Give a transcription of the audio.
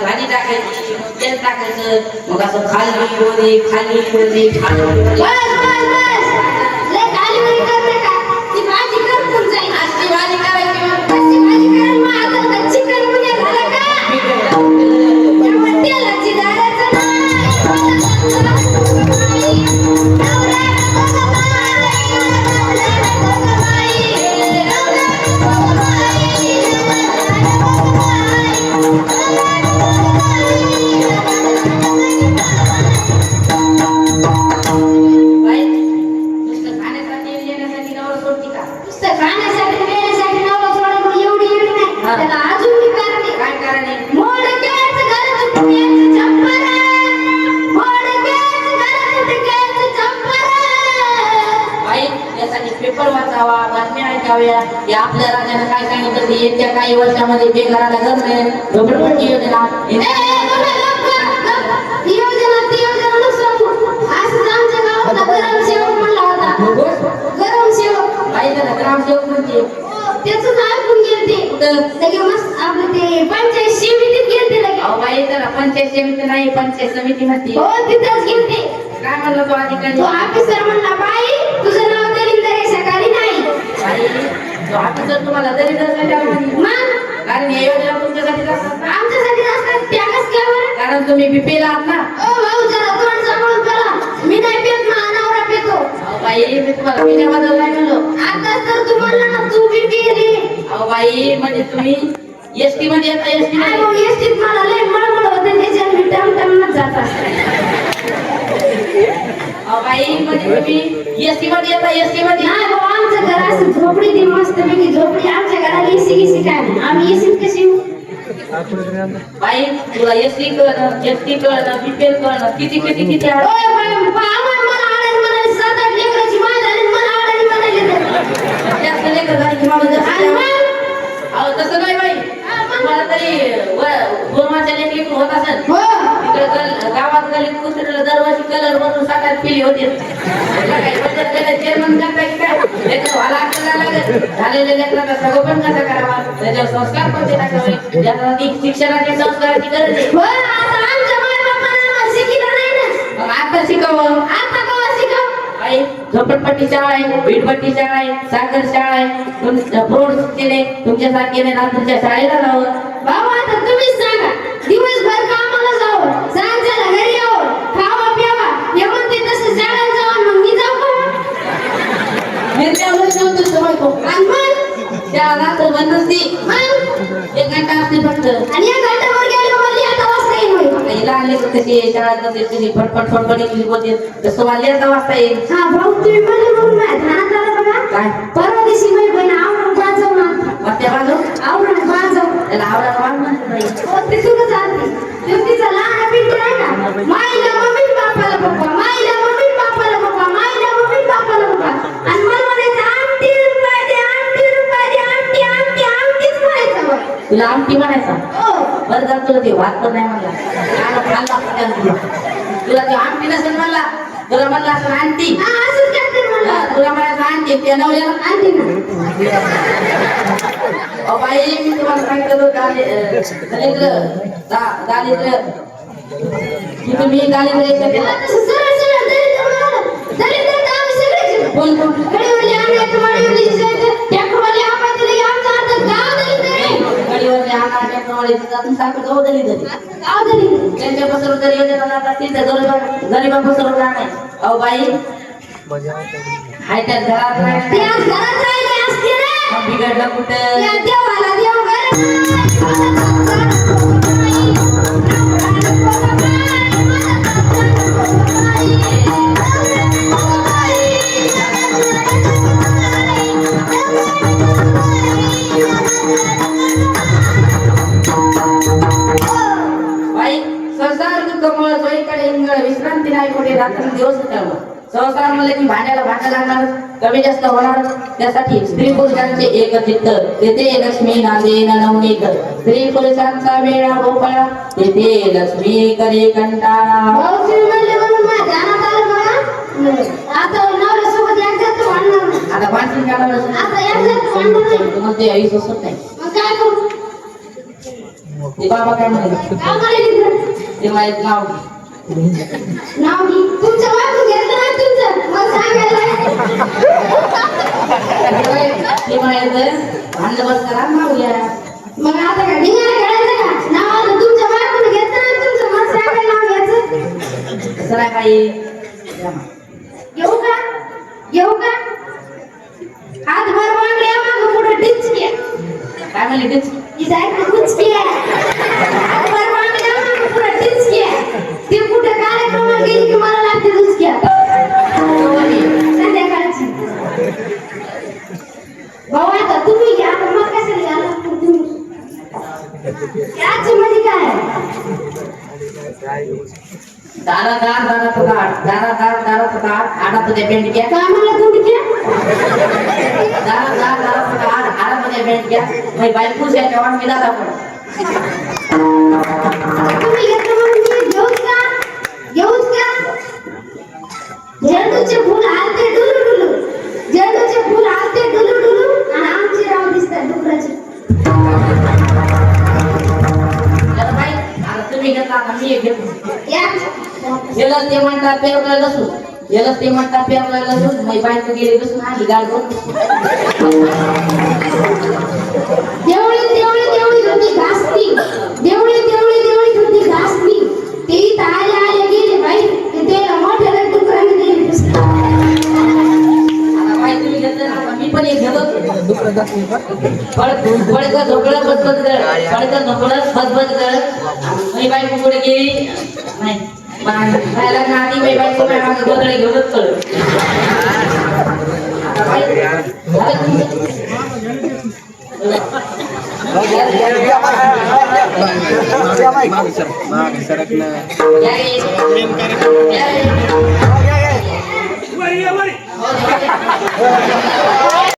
भाजी टाकायची तेल टाकायचं मग असं खाली खाली खाली खाण्यासाठी पिण्यासाठी नवरा एवढी नाही. त्याला अजून. काय कारण मोडक्याचं. मोडक्याचं. बाई यासाठी पेपर वाचावा बातम्या ऐकाव्या या आपल्या राजाने काय सांगितलं ते येत्या काही वर्षामध्ये बेघराला घर मिळेल झोपडपट्टी योजना मस्त आपलं ते पंचायत समितीत गेलते लगे. अहो बाई त्याला पंचायत समिती नाही पंचायत समिती म्हणते. हो, तिथंच गेलते. काय म्हणलं तो अधिकारी? तो ऑफिसर म्हणला बाई तुझं नाव दलिंदर आहे सकाळी नाही. बाई तो ऑफिसर तुम्हाला तरी मग? कारण या योजना तुमच्यासाठी असतात आमच्यासाठी असतात. त्यागच काय बरं? कारण तुम्ही बीपीला आहात ना. ओ भाऊ जरा तोंड सांभाळून करा. मी नाही पेत माझा नवरा पेतो. अहो बाई मी तुम्हाला पिण्याबद्दल नाही म्हणलो. आता तर तू म्हणला ना तू बी पी रे अहो बाई म्हणजे तुम्ही एस टी मध्ये येता एस टी काय मध्ये एसटीत मला लय मळमळ होते त्याच्यात मी टमटमनच जात असते. बाई म्हणजे तुम्ही एस टी मध्ये येता एस टी मध्ये नाही भाऊ आमचं घर असं झोपडी ती मस्त पैकी झोपडी. आमच्या घराला एसी गिसी काय नाही. आम्ही एसीत कशी? बाई तुला एस टी कळणं एस टी कळणं बीपीएल कळणं किती किती किती. जास्त लेकरं तसं नाही बाई. होत हो. गावात गलीत दरवर्षी कलर बनवून होती. चेअरमन करता की काय? व्हायला झालेल्या लेकरांना कसं करावा? त्याच्यावर संस्कार कोणते टाकावे ज्यासाठी शिक्षणाची संस्काराची गरज आहे. हो, आता. मग शिकावं. शिकव? आई झोपडपट्टी शाळा आहे वीटपट्टी शाळा आहे सागर शाळा आहे. प्रौढ केले तुमच्यासारखे शाळेला जावं भाऊ, आता तुम्हीच सांगा. दिवसभर कामाला जावं, सांजेला घरी जाऊ खावा प्यावा. हे म्हणते तसं शाळेत जावं मग मी जाऊ का? त्यावर होईल तुझं बायको आणि मग? शाळा रात्र बंद असते मग? एक घंटा असते फक्त आणि गेलो आता वाजता येईल म्हणे. हिला तर ते शाळेत जाते कशी फटफट फटफट इंग्लिश बोलते तसं मला लिहिता येईल हा, भाऊ, तुम्ही म्हणले म्हणून माझ्या ध्यानात आलं बघा. काय परवा दिवशी माझी बहीण औरंगाबाद जाऊन आली. मग त्या बाजू औरंगाबाद जाऊन. त्याला आवडा वाढ म्हणते बाई हो, ते सुरू झालते. ते तिचा लहान पिंटू आहे ना, माईला मम्मी, बापाला पप्पा, माईला मम्मी, बापाला पप्पा, माईला मम्मी, बापाला पप्पा. आणि मला म्हणायचं, आमटी रुपये दे, आमटी रुपये दे, आमटी, आमटी, आमटीच म्हणायचं बघ. तुला आमटी म्हणायचा हो. बरं झालं तुला ते वाद पण नाही म्हणला तुला ते आमटी नसेल म्हणला तुला म्हणला असं म्हणलं. तुला म्हणायचं आणते त्या नवऱ्याला आंटी ना. बाई मी तुम्हाला सांगितलं दाले दारिद्र्य दा- दारिद्र्य की तुम्ही दरिद्र. दरिद्र. कोण कोण जाऊन सारखं जाऊ दरी दरी गाव दरिद्र. त्यांच्या पसरून जरी योजना जातात तिथं गरीब गरीबापासून नाही अहो बाई. हाय त्या घरात नाही. बिघडलं कुठं? सोयीकडे इंगळ विश्रांती नाही कुठे रात्र दिवस उठावं संसार म्हणले की भांड्याला भांडं लागणार कमी जास्त होणार. त्यासाठी स्त्री पुरुषांचे एक चित्त तेथे लक्ष्मी नांदे नवनीत स्त्री पुरुषांचा वेळा भोपळा तेथे लक्ष्मी करे कंटाळा. आता नवऱ्यासोबत एकट्यात भांडणार नाही. आता भांडण काढायला आता एकट्यात भांडणार नाही. मग ते आई सोसत नाही. मग काय करू? ते बाबा काय म्हणाले? काय म्हणाले तिथं? ते माहीत नाव नाव घे. तुमचं वाटून घेतलं ना तुमचं. मग सांगायला ते म्हणायचं भांडण बस करा घ्या मग आता काय ढिंगाणा खेळायचं का? नाव आता तुमच्या वाटून घेतलं ना तुमचं. मग सांगायला घ्यायचं या. मग. घेऊ का? घेऊ का? हात भर मांडले मागं पुढे टिचके. काय म्हणले तेच ही साईड कुचके दारा दार दारा फुकाट दारा दार दारा फुकाट आडा तुझ्या बेंडक्या काय म्हणलं तुम्ही दारा दार दारा फुकाट आडा तुझ्या बेंडक्या मी बायकोच या जेवण मी दादा पण तुम्ही घेतलं म्हणून घेऊच का? घेऊच का? झेंडूचे फुल हालते डुलू डुलू झेंडूचे फुल हालते डुलू डुलू आणि आमचे राव दिसतात डुकराचे. तर बाई आता तुम्ही घेतला आता मी एक घेतो. या. याला ते म्हणतात पेरलं लसूण. याला ते म्हणतात पेरलं लसूण. मी बायको गेली बसून आली गाडून देवळी देवळी देवळी होती घासती देवळी देवळी देवळी होती घासती ते आले आले गेले बाई. ते त्याला डुकराने दिली मी पण एक घेतो. मी बायको पुढे गेली? नाही. काय लग्न आधी मी बायको काय मागं गोधडे घेऊनच चढ आता